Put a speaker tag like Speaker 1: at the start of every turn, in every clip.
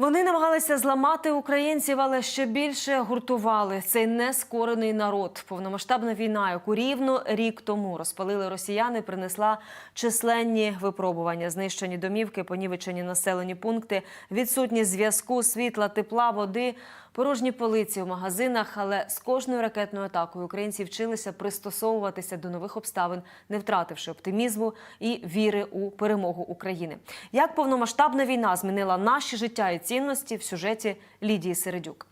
Speaker 1: Вони намагалися зламати українців, але ще більше гуртували цей нескорений народ. Повномасштабна війна, яку рівно рік тому розпалили росіяни, принесла численні випробування, знищені домівки, понівечені населені пункти, відсутність зв'язку, світла, тепла, води, порожні полиці в магазинах. Але з кожною ракетною атакою українці вчилися пристосовуватися до нових обставин, не втративши оптимізму і віри у перемогу України. Як повномасштабна війна змінила наші життя і цінності в сюжеті Лідії Середюк.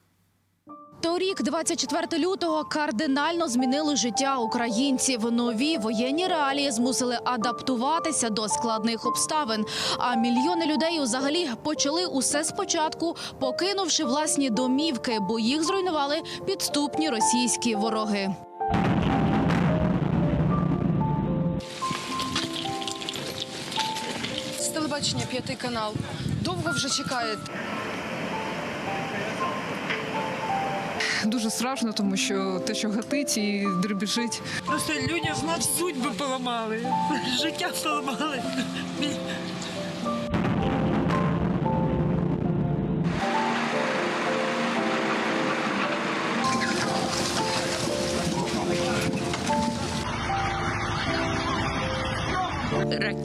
Speaker 2: Торік, 24 лютого, кардинально змінили життя українців. Нові воєнні реалії змусили адаптуватися до складних обставин. А мільйони людей взагалі почали усе спочатку, покинувши власні домівки, бо їх зруйнували підступні російські вороги.
Speaker 3: З телебачення п'ятий канал. Довго вже чекають.
Speaker 4: Дуже страшно, тому що те, що гатить і дребіжить.
Speaker 5: Просто людям з нас судьби поламали, життя поламали.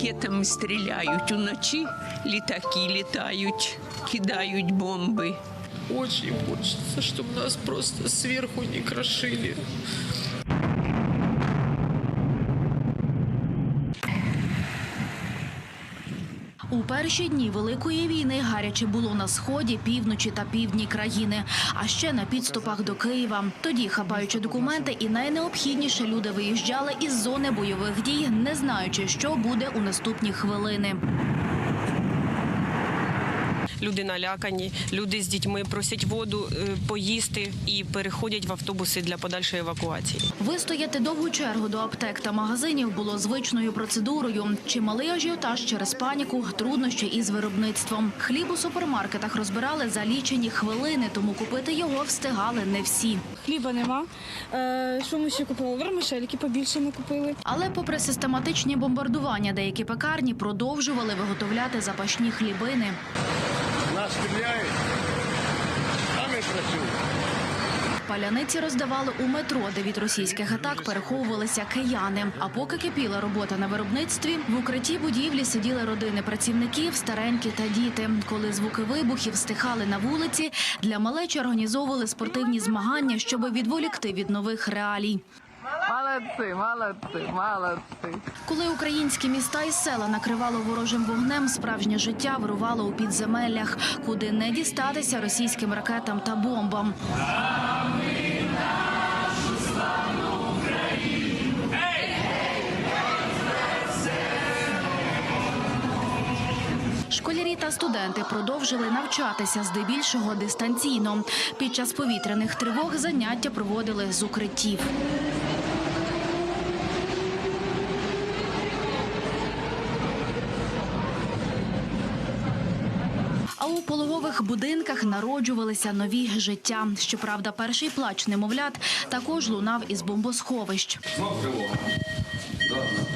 Speaker 6: ракетами стріляють уночі, літаки літають, кидають бомби.
Speaker 5: Очень хочется, чтобы нас просто сверху не крошили.
Speaker 2: У перші дні великої війни гаряче було на сході, півночі та півдні країни, а ще на підступах до Києва. Тоді, хапаючи документи, і найнеобхідніше люди виїжджали із зони бойових дій, не знаючи, що буде у наступні хвилини.
Speaker 7: Люди налякані, люди з дітьми просять воду, е, поїсти і переходять в автобуси для подальшої евакуації.
Speaker 2: Вистояти довгу чергу до аптек та магазинів було звичною процедурою. Чималий ажіотаж через паніку, труднощі із виробництвом. Хліб у супермаркетах розбирали за лічені хвилини, тому купити його встигали не всі.
Speaker 8: Хліба нема. Е, що ми ще купили? Вермишельки побільше ми купили.
Speaker 2: Але, попри систематичні бомбардування, деякі пекарні продовжували виготовляти запашні хлібини.
Speaker 9: Стріляють, а ми працюємо.
Speaker 2: Паляниці роздавали у метро, де від російських атак переховувалися кияни. А поки кипіла робота на виробництві, в укритті будівлі сиділи родини працівників, старенькі та діти. Коли звуки вибухів стихали на вулиці, для малечі організовували спортивні змагання, щоб відволікти від нових реалій.
Speaker 4: Молодці, молодці, молодці.
Speaker 2: Коли українські міста і села накривало ворожим вогнем, справжнє життя вирувало у підземеллях, куди не дістатися російським ракетам та бомбам. Школярі та студенти продовжили навчатися здебільшого дистанційно. Під час повітряних тривог заняття проводили з укриттів. Пологових будинках народжувалися нові життя. Щоправда, перший плач немовлят також лунав із бомбосховищ.
Speaker 3: Там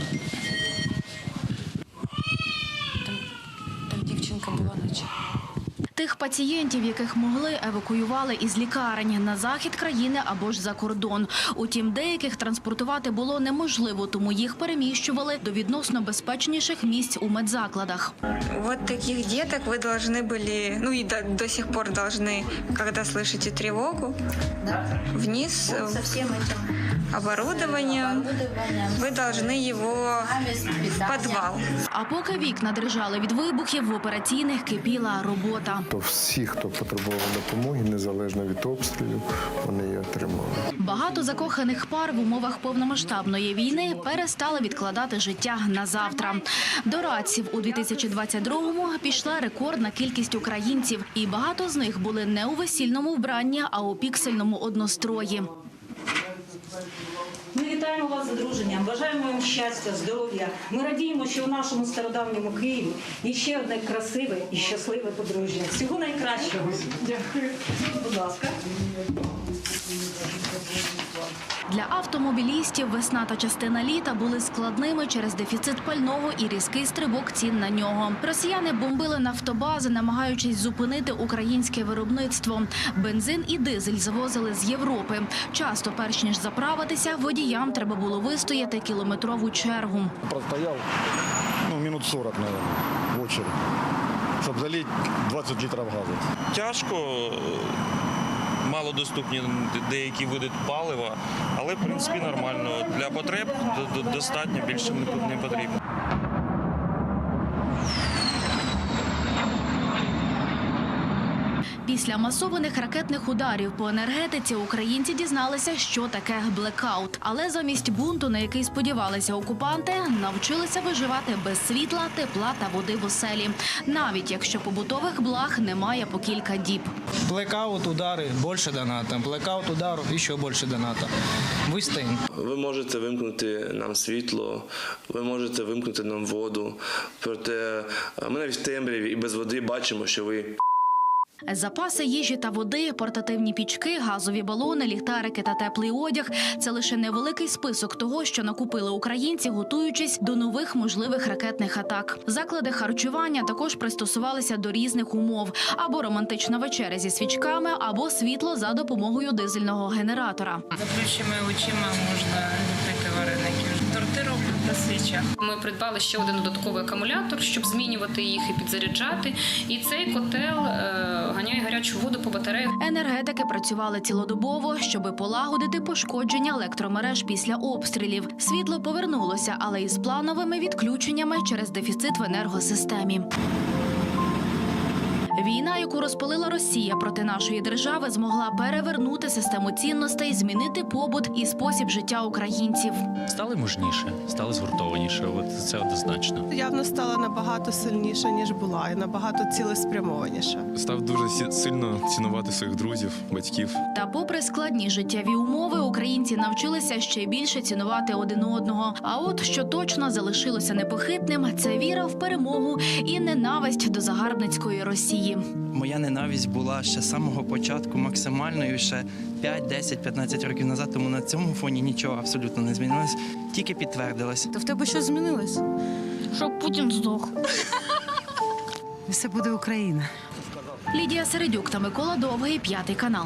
Speaker 2: Тих пацієнтів, яких могли, евакуювали із лікарень на захід країни або ж за кордон. Утім, деяких транспортувати було неможливо, тому їх переміщували до відносно безпечніших місць у медзакладах.
Speaker 10: Вот таких деток вы должны были, ну и до, до сих пор должны, когда слышите тревогу, вниз в оборудование, вы должны его в подвал.
Speaker 2: А поки вікна дрижали від вибухів, в операційних кипіла робота.
Speaker 9: То всі, хто потребував допомоги, незалежно від обстрілів, вони її отримали.
Speaker 2: Багато закоханих пар в умовах повномасштабної війни перестали відкладати життя на завтра. До радців у 2022-му пішла рекордна кількість українців, і багато з них були не у весільному вбранні, а у піксельному однострої.
Speaker 11: Вітаємо вас з одруженням, бажаємо вам щастя, здоров'я. Ми радіємо, що у нашому стародавньому Києві є ще одне красиве і щасливе подружжя. Всього найкращого. Дякую. Будь ласка.
Speaker 2: Для автомобілістів весна та частина літа були складними через дефіцит пального і різкий стрибок цін на нього. Росіяни бомбили нафтобази, намагаючись зупинити українське виробництво. Бензин і дизель завозили з Європи. Часто, перш ніж заправитися, водіям треба було вистояти кілометрову чергу.
Speaker 12: Простояв ну, минут 40, мабуть, в очередь, щоб залить 20 літрів газу.
Speaker 13: Тяжко, Мало доступні деякі види палива, але в принципі нормально. Для потреб до- до- достатньо більше не потрібно.
Speaker 2: Після масованих ракетних ударів по енергетиці українці дізналися, що таке блекаут. Але замість бунту, на який сподівалися окупанти, навчилися виживати без світла, тепла та води в оселі, навіть якщо побутових благ немає по кілька діб.
Speaker 14: Блэкаут, удары, больше доната. Блэкаут, ударов, еще больше доната. Выстоим.
Speaker 15: Ви можете вимкнути нам світло, ви можете вимкнути нам воду. Проте е, ми навіть в темряві і без води бачимо, що ви
Speaker 2: Запаси їжі та води, портативні пічки, газові балони, ліхтарики та теплий одяг це лише невеликий список того, що накупили українці, готуючись до нових можливих ракетних атак. Заклади харчування також пристосувалися до різних умов: або романтична вечеря зі свічками, або світло за допомогою дизельного генератора.
Speaker 5: Заплющими очима можна роблять.
Speaker 11: Ми придбали ще один додатковий акумулятор, щоб змінювати їх і підзаряджати. І цей котел е, ганяє гарячу воду по батареях.
Speaker 2: Енергетики працювали цілодобово, щоби полагодити пошкодження електромереж після обстрілів. Світло повернулося, але із плановими відключеннями через дефіцит в енергосистемі. Війна, яку розпалила Росія проти нашої держави, змогла перевернути систему цінностей, змінити побут і спосіб життя українців.
Speaker 16: Стали мужніше, стали згуртованіше. От це однозначно.
Speaker 5: Явно стала набагато сильніша, ніж була, і набагато цілеспрямованіша.
Speaker 12: Став дуже сильно цінувати своїх друзів, батьків.
Speaker 2: Та, попри складні життєві умови, українці навчилися ще більше цінувати один одного. А от що точно залишилося непохитним, це віра в перемогу і ненависть до загарбницької Росії.
Speaker 14: Моя ненависть була ще з самого початку максимальною, ще 5, 10, 15 років назад, тому на цьому фоні нічого абсолютно не змінилось, тільки підтвердилось.
Speaker 3: То в тебе що змінилось?
Speaker 8: Щоб Путін здох.
Speaker 3: Все буде Україна.
Speaker 2: Лідія Середюк та Микола Довгий, п'ятий канал.